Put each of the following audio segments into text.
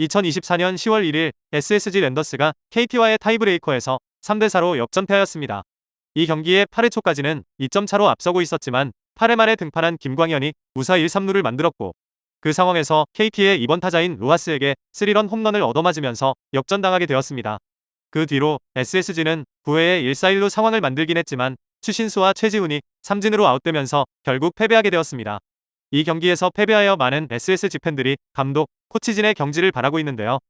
2024년 10월 1일 SSG 랜더스가 KT와의 타이브레이커에서 3대4로 역전패하였습니다. 이 경기의 8회 초까지는 2점 차로 앞서고 있었지만 8회 말에 등판한 김광현이 무사 1, 3루를 만들었고 그 상황에서 KT의 이번 타자인 로하스에게 3런 홈런을 얻어맞으면서 역전당하게 되었습니다. 그 뒤로 SSG는 9회에 1-4-1루 상황을 만들긴 했지만 추신수와 최지훈이 삼진으로 아웃되면서 결국 패배하게 되었습니다. 이 경기에서 패배하여 많은 SSG 팬들이 감독, 코치진의 경지를 바라고 있는데요.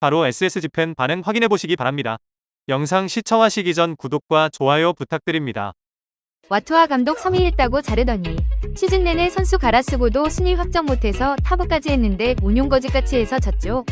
바로 SSG 팬 반응 확인해 보시기 바랍니다. 영상 시청하시기 전 구독과 좋아요 부탁드립니다. 와투아 감독 서미했다고 자르더니 시즌 내내 선수 갈아쓰고도 순위 확정 못해서 타부까지 했는데 운용거지같이 해서 졌죠.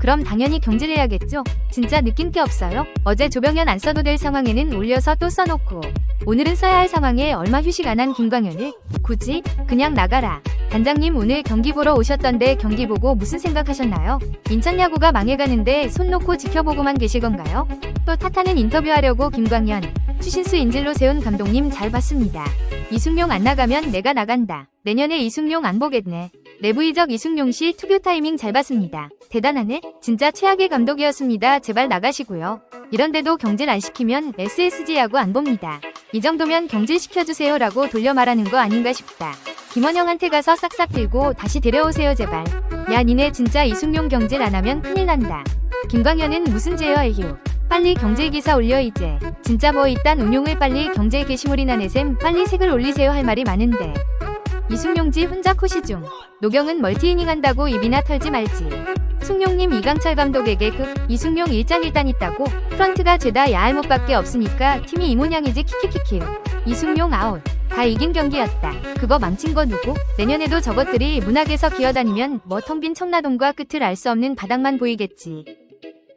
그럼 당연히 경질해야겠죠. 진짜 느낀 게 없어요. 어제 조병현 안 써도 될 상황에는 올려서 또 써놓고 오늘은 써야 할 상황에 얼마 휴식 안 한 김광현을 굳이 그냥 나가라. 단장님 오늘 경기 보러 오셨던데 경기 보고 무슨 생각하셨나요? 인천 야구가 망해가는데 손 놓고 지켜보고만 계실 건가요? 또 탓하는 인터뷰하려고 김광현 추신수 인질로 세운 감독님 잘 봤습니다. 이승용 안 나가면 내가 나간다. 내년에 이승용 안 보겠네. 내부 이적 이승용 씨 투표 타이밍 잘 봤습니다. 대단하네. 진짜 최악의 감독이었습니다. 제발 나가시고요. 이런데도 경질 안 시키면 SSG 야구 안 봅니다. 이 정도면 경질 시켜주세요 라고 돌려 말하는 거 아닌가 싶다. 김원영한테 가서 싹싹 빌고 다시 데려오세요 제발. 야 니네 진짜 이승용 경질 안 하면 큰일 난다. 김광현은 무슨 죄야 에휴. 빨리 경질 기사 올려 이제. 진짜 뭐 이딴 운용을 빨리 경질 게시물이나 내셈 빨리 색을 올리세요 할 말이 많은데. 이승용지 혼자 코시 중. 노경은 멀티이닝 한다고 입이나 털지 말지. 승용님 이강철 감독에게 그 이승용 일장일단 있다고 프런트가 죄다 야할 못밖에 없으니까 팀이 이 모양이지 키키키키. 이승용 아웃. 다 이긴 경기였다. 그거 망친 거 누구? 내년에도 저것들이 문학에서 기어다니면 뭐 텅 빈 청라동과 끝을 알 수 없는 바닥만 보이겠지.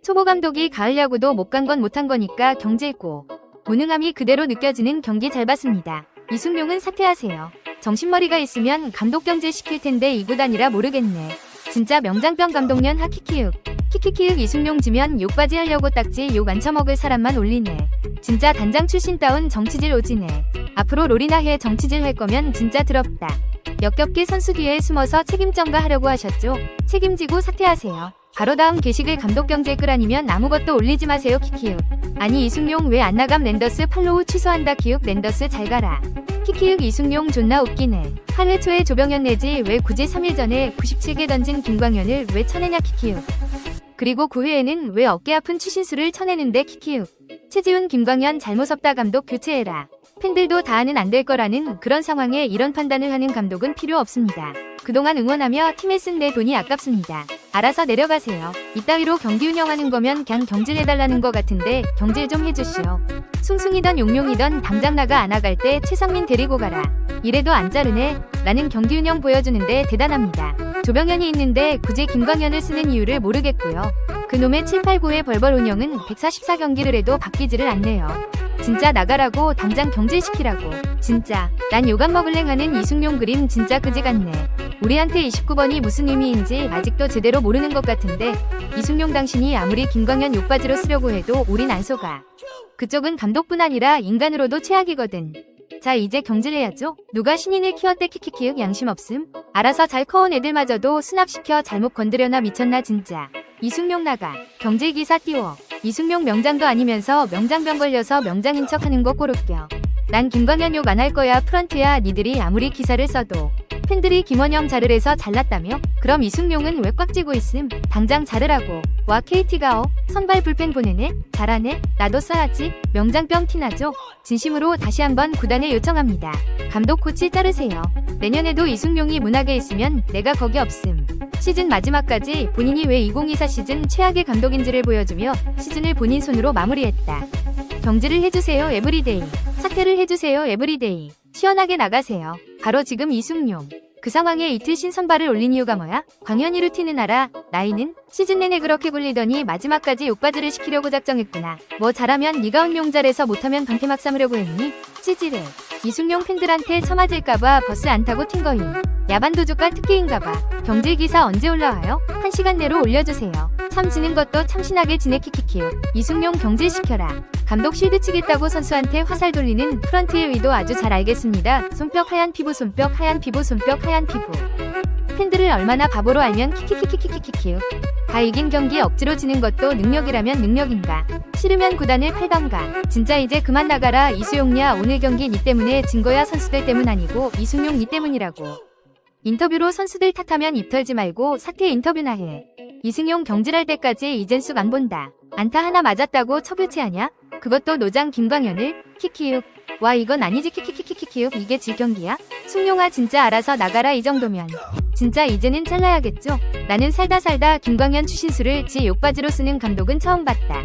초보 감독이 가을 야구도 못 간 건 못한 거니까 경질고. 무능함이 그대로 느껴지는 경기 잘 봤습니다. 이승용은 사퇴하세요. 정신머리가 있으면 감독 경질 시킬 텐데 이 구단이라 모르겠네. 진짜 명장병 감독년 하키키윽. 키키키윽 이승용 지면 욕바지 하려고 딱지 욕 안 처먹을 사람만 올리네. 진짜 단장 출신 다운 정치질 오지네. 앞으로 롤이나 해 정치질 할 거면 진짜 더럽다. 역겹게 선수 뒤에 숨어서 책임전가 하려고 하셨죠? 책임지고 사퇴하세요. 바로 다음 게시글 감독 경제 끌아니면 아무것도 올리지 마세요 키키윽. 아니 이승용 왜 안 나감 랜더스 팔로우 취소한다 키읔 랜더스 잘 가라. 키키윽 이승용 존나 웃기네. 8회 초에 조병현 내지 왜 굳이 3일 전에 97개 던진 김광현을 왜 쳐내냐 키키윽. 그리고 9회에는 왜 어깨 아픈 추신수를 쳐내는데 키키윽. 최지훈 김광현 잘못 없다 감독 교체해라. 팬들도 다 아는 안 될 거라는 그런 상황에 이런 판단을 하는 감독은 필요 없습니다. 그동안 응원하며 팀에 쓴 내 돈이 아깝습니다. 알아서 내려가세요. 이따위로 경기 운영하는 거면 그냥 경질해달라는 거 같은데 경질 좀 해주시오. 숭숭이던 용용이던 당장 나가 안 나갈 때 최상민 데리고 가라. 이래도 안 자르네. 라는 경기 운영 보여주는데 대단합니다. 조병현이 있는데 굳이 김광현을 쓰는 이유를 모르겠고요. 그놈의 7, 8, 9의 벌벌 운영은 144경기를 해도 바뀌지를 않네요. 진짜 나가라고 당장 경질시키라고. 진짜 난 요감 먹을랭 하는 이승용 그림 진짜 그지 같네. 우리한테 29번이 무슨 의미인지 아직도 제대로 모르는 것 같은데 이승용 당신이 아무리 김광현 욕바지로 쓰려고 해도 우린 안 속아. 그쪽은 감독뿐 아니라 인간으로도 최악이거든. 자 이제 경질해야죠. 누가 신인을 키웠대 키키키윽 양심 없음. 알아서 잘 커온 애들마저도 수납시켜 잘못 건드려나 미쳤나 진짜. 이승용 나가. 경질 기사 띄워. 이승용 명장도 아니면서 명장병 걸려서 명장인 척하는 거 꼬르껴. 난 김광현 욕 안 할 거야 프런트야 니들이 아무리 기사를 써도. 팬들이 김원영 자르래서 잘났다며? 그럼 이승용은 왜 꽉 쥐고 있음? 당장 자르라고. 와 KT가 어? 선발 불펜 보내네? 잘하네? 나도 써야지. 명장병 티나죠? 진심으로 다시 한번 구단에 요청합니다. 감독 코치 자르세요. 내년에도 이승용이 문학에 있으면 내가 거기 없음. 시즌 마지막까지 본인이 왜 2024 시즌 최악의 감독인지를 보여주며 시즌을 본인 손으로 마무리했다. 경질을 해주세요 에브리데이. 사퇴를 해주세요 에브리데이. 시원하게 나가세요. 바로 지금 이승용. 그 상황에 이틀 신선발을 올린 이유가 뭐야? 광현이 루틴은 알아. 나이는? 시즌 내내 그렇게 굴리더니 마지막까지 욕바지를 시키려고 작정했구나. 뭐 잘하면 네가 운용 잘해서 못하면 방패막 삼으려고 했니? 찌질해. 이승용 팬들한테 처맞을까봐 버스 안 타고 튄 거임. 야반 도주가 특기인가봐. 경질 기사 언제 올라와요? 한 시간 내로 올려주세요. 참 지는 것도 참신하게 지내 키키키요. 이승용 경질시켜라. 감독 실드 치겠다고 선수한테 화살 돌리는 프런트의 의도 아주 잘 알겠습니다. 손뼉 하얀 피부 손뼉 하얀 피부 손뼉 하얀 피부. 팬들을 얼마나 바보로 알면 키키키키키키키요. 다 이긴 경기 억지로 지는 것도 능력이라면 능력인가. 싫으면 구단을 팔던가. 진짜 이제 그만 나가라 이수용야 오늘 경기 니 때문에 진 거야 선수들 때문 아니고 이승용 니 때문이라고. 인터뷰로 선수들 탓하면 입 털지 말고 사퇴 인터뷰나 해. 이승용 경질할 때까지 이젠숙 안 본다. 안타 하나 맞았다고 처교체하냐? 그것도 노장 김광현을 키키육. 와 이건 아니지 키키키키키키육 이게 질경기야? 숭용아 진짜 알아서 나가라 이 정도면. 진짜 이제는 잘라야겠죠? 나는 살다 살다 김광현 추신수를 지 욕바지로 쓰는 감독은 처음 봤다.